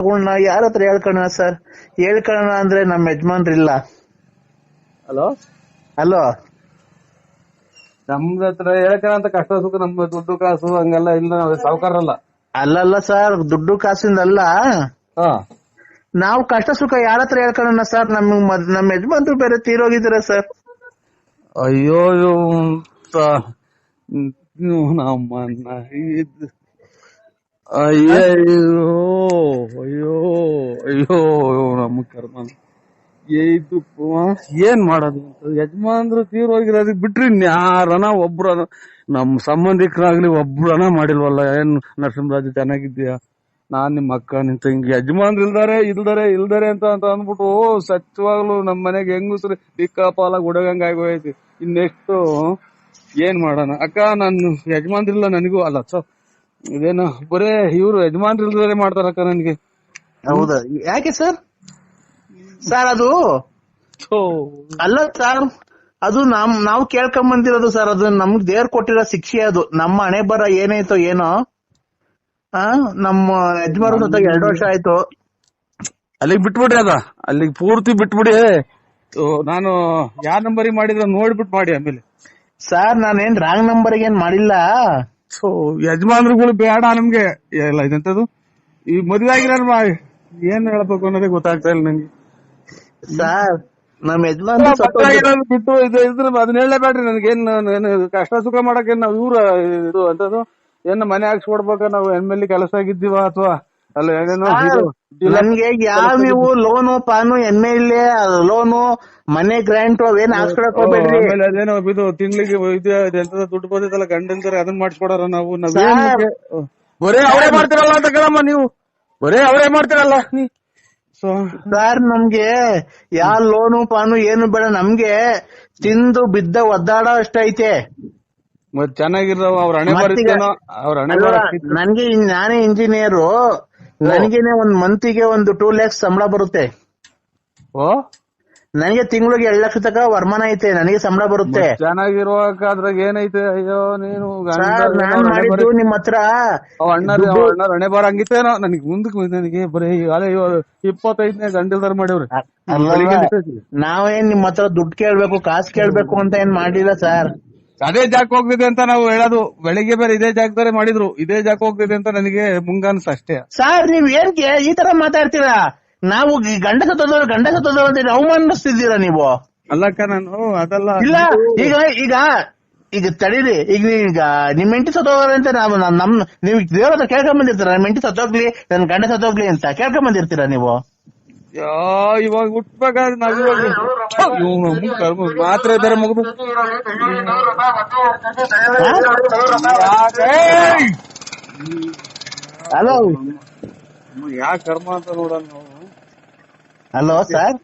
ತಗೊಂಡ ಯಾರ ಹತ್ರ ಹೇಳ್ಕೊಳ್ಳೋಣ ಸರ್? ಹೇಳ್ಕೊಳ್ಳೋಣ ಅಂದ್ರೆ ನಮ್ಮ ಯಜಮಾನ್ರಿಲ್ಲ. ಹಲೋ? ಹಲೋ? ನಮ್ದ ಹತ್ರ ಅಂತ ಕಷ್ಟ ಸುಖ ನಮ್ ದುಡ್ಡು ಕಾಸು ಹಂಗೆಲ್ಲ ಇಲ್ಲ ನಾವು ಸಾವುಕಾರಲ್ಲ. ಅಲ್ಲಲ್ಲ ಸರ್ ದುಡ್ಡು ಕಾಸಿಂದಲ್ಲ. ಹಾ. ನಾವು ಕಷ್ಟ ಸುಖ ಯಾರ ಹತ್ರ ಹೇಳ್ಕೊಳ್ಳೋಣ ಸರ್? ನಮ್ಗ್ ಮದ್- ನಮ್ಮ ಯಜಮಾನ್ರು ಬೇರೆ ತೀರೋಗಿದ್ದೀರ ಸರ್? ಅಯ್ಯೋ ನೀವು ನಮ್ಮನ್ನ ಇದ್- ಅಯ್ಯೋ ಅಯ್ಯೋ ಅಯ್ಯೋ ನಮ್ಮ ಕರ್ಮ ಇದು ಏನ್ ಮಾಡೋದು ಯಜಮಾನ್ರು ಯಜಮಾನ್ರು ಹೋಗಿರೋದಕ್ಕೆ ಬಿಟ್ರಿ ಯಾರನ ಒಬ್ರನ ನಮ್ ಸಂಬಂಧಿಕರಾಗ್ಲಿ ಒಬ್ರನ ಮಾಡಿಲ್ವಲ್ಲ. ಏನ್ ನರಸಿಂಹರಾಜು ಚೆನ್ನಾಗಿದ್ಯಾ ನಾನ್ ನಿಮ್ಮ ಅಕ್ಕ ನಿನ್ ತಂಗಿ. ಯಜಮಾನ್ರು ಇಲ್ದಾರೆ ಇಲ್ದಾರೆ ಇಲ್ದಾರೆ ಅಂತ ಅಂತ ಅಂದ್ಬಿಟ್ಟು ಸತ್ಯವಾಗ್ಲು ನಮ್ ಮನೆಗೆ ಹೆಂಗಸ್ರು ದಿಕ್ಕಾಪಾಲ ಗುಡಗಂಗ್ ಆಗೋಯ್ತು ಇನ್ನೆಷ್ಟು ಏನ್ ಮಾಡೋಣ? ಅಕ್ಕ ನಾನು ಯಜಮಾನ್ರಿಲ್ಲ ನನಗೂ. ಅಲ್ಲ ಸೊ ಇದೇನು ಬರೇ ಇವ್ರು ಯಜಮಾನ್ರು ಇಲ್ದಾರೆ ಮಾಡ್ತಾರಕ್ಕ ನನ್ಗೆ. ಹೌದಾ? ಯಾಕೆ ಸರ್? ಸರ್ ಅದು. ಅಲ್ಲ ಸರ್ ಅದು ನಮ್ ನಾವು ಕೇಳ್ಕೊಂಡ್ ಬಂದಿರೋದು ಸರ್ ಅದು ನಮ್ಗ್ ದೇವ್ರ ಕೊಟ್ಟಿರೋ ಶಿಕ್ಷೆ ಅದು. ನಮ್ಮ ಹಣೆ ಬರ ಏನಾಯ್ತೋ ಏನೋ. ಆ ನಮ್ಮ ಯಜಮಾನ್ ಜೊತೆಗೆ ಎರಡು ವರ್ಷ ಆಯ್ತು. ಅಲ್ಲಿಗೆ ಬಿಟ್ಬಿಡ್ರಿ ಅದ. ಅಲ್ಲಿಗೆ ಪೂರ್ತಿ ಬಿಟ್ಬಿಡಿ. ನಾನು ಯಾವ ನಂಬರಿಗೆ ಮಾಡಿದ್ರೆ ನೋಡ್ಬಿಟ್ಟು ಮಾಡಿ ಆಮೇಲೆ. ಸರ್ ನಾನೇನ್ ರಾಂಗ್ ನಂಬರ್ ಏನ್ ಮಾಡಿಲ್ಲ. ಸೊ ಯಜಮಾನ್ರುಗಳು ಬೇಡ ನಮ್ಗೆ. ಎಲ್ಲ ಇದಂತದು? ಈ ಮದ್ವೆ ಆಗಿರೋ ಏನ್ ಹೇಳ್ಬೇಕು ಅನ್ನೋದೇ ಗೊತ್ತಾಗ್ತಾ ಇಲ್ಲ ನಂಗೆ ಸರ್ ನಮ್ ಯಜಮಾನ್ ಬಿಟ್ಟು ಇದು ಇದ್ರ ಅದನ್ನ ಹೇಳಲೇಬೇಡ್ರಿ ನನಗೇನ್ ಏನು ಕಷ್ಟ ಸುಖ ಮಾಡಕ್ಕೆ ನಾವು ಇವ್ರ ಇದು ಅಂತದು ಏನ್ ಮನೆ ಹಾಕ್ಸ್ಕೊಡ್ಬೇಕ ನಾವು ಎಂ ಎಲ್ ಕೆಲಸ ಆಗಿದ್ದೀವ ಅಥವಾ ಅಲ್ಲ. ನನ್ಗೆ ಯಾವ ನೀವು ಲೋನು ಪಾನು ಎಂ ಎಲ್ ಎ ಲೋನು ಮನೆ ಗ್ರಾಂಟ್ ಅವೇನ್ ಹಾಕ್ಸ್ಕೊಳಕ್ ಹೋಗ್ಬೇಡ್ರಿ. ಆಮೇಲೆ ಅದೇನೋ ಇದು ತಿಂಗಳಿಗೆ ಇದು ಎಂತದ ದುಡ್ಡು ಬಂದಿತ್ತಲ್ಲ ಗಂಡಂತಾರೆ ಅದನ್ನ ಮಾಡಿಸ್ಕೊಡಾರ ನಾವು? ಬರೇ ಅವರೇ ಮಾಡ್ತಿರಲ್ಲ ಅಂತ ಕೇಳಮ್ಮ ನೀವು. ಬರೇ ಅವರೇ ಮಾಡ್ತಿರಲ್ಲ ಸರ್ ನಮ್ಗೆ ಯಾವ ಲೋನು ಪಾನು ಏನು ಬೇಡ ನಮ್ಗೆ ತಿಂದು ಬಿದ್ದ ಒದ್ದಾಡೋ ಅಷ್ಟೈತೆ. ಮತ್ ಚೆನ್ನಾಗಿರೋ ಅವ್ರ ಹಣೆ ಬರುತ್ತೇನೋ ಅವ್ರ ಹಣೆ ನನ್ಗೆ ನಾನೇ ಇಂಜಿನಿಯರು ನನಗೇನೆ ಒಂದ್ ಮಂತಿಗೆ ಒಂದು ಟೂ ಲ್ಯಾಕ್ಸ್ ಸಂಬಳ ಬರುತ್ತೆ. ಓ. ನನಗೆ ತಿಂಗಳಿಗೆ ಎರಡ್ ಲಕ್ಷ ತಕ ವರಮಾನ ಐತೆ ನನಗೆ ಸಂಬಳ ಬರುತ್ತೆ. ಚೆನ್ನಾಗಿರುವಾಗ ಅದ್ರಾಗ ಏನೈತೆ? ಅಯ್ಯೋ ನೀನು ನಾನ್ ಮಾಡಿದ್ದು ನಿಮ್ ಹತ್ರ ಹಣೆ ಬರ ಹಂಗಿತ್ತೇನೋ ನನಗೆ ಮುಂದಕ್ಕೆ ನನಗೆ ಬರೀ ಇಪ್ಪತ್ತೈದನೇ ಗಂಡಲ್ದಾರ? ಬೆಳಿಗ್ಗೆ ನಾವೇನ್ ನಿಮ್ ಹತ್ರ ದುಡ್ಡು ಕೇಳ್ಬೇಕು ಕಾಸು ಕೇಳ್ಬೇಕು ಅಂತ ಏನ್ ಮಾಡಿಲ್ಲ ಸರ್. ಅದೇ ಜಾಗ್ ಹೋಗ್ತಿದೆ ಅಂತ ನಾವು ಹೇಳೋದು. ಬೆಳಿಗ್ಗೆ ಬೇರೆ ಇದೇ ಜಾಗದಲ್ಲೇ ಮಾಡಿದ್ರು. ಇದೇ ಜಾಕ್ ಹೋಗ್ತಿದೆ ಅಂತ ನನಗೆ ಮುಂಗಾನ್ಸ್ ಅಷ್ಟೇ. ಸರ್ ನೀವ್ ಏನ್ಕೆ ಈ ತರ ಮಾತಾಡ್ತೀರಾ? ನಾವು ಗಂಡಸ ಗಂಡ ಸತ್ತದವ್ರು ಗಂಡ ಸತ್ತದವ್ರು ಅಂತ ಅವಮಾನಿಸ್ತಿದ್ದೀರಾ ನೀವು? ಅಲ್ಲಕ್ಕ ನಾನು ಅದಲ್ಲ. ಇಲ್ಲ ಈಗ ಈಗ ಈಗ ತಡೀರಿ. ಈಗ ಈಗ ನಿಮ್ ಹೆಂಡತಿ ಸತ್ತೋಗ್ರಿ ಅಂತ ನಾವು ನಮ್ ನೀವು ದೇವ್ರ ಹತ್ರ ಕೇಳ್ಕೊಂಡ್ ಬಂದಿರ್ತೀರ? ನಿಮ್ ಹೆಂಡತಿ ಸತ್ತೋಗ್ಲಿ ನನ್ ಗಂಡ ಸತ್ತೋಗ್ಲಿ ಅಂತ ಕೇಳ್ಕೊಂಡ್ ಬಂದಿರ್ತೀರಾ ನೀವು? ಇವಾಗ ಹುಟ್ಬೇಕಾದ್ರೆ ನಾವ್ ಇವಾಗ ಇವ್ನು ನಮ್ಗ್ ಕರ್ಮ ಮಾತ್ರ ಇದಾರೆ ಮುಗಿದು ಹಲೋ ಯಾ ಕರ್ಮ ಅಂತ ನೋಡೋಣ ನಾವು ಹಲೋ ಸರ್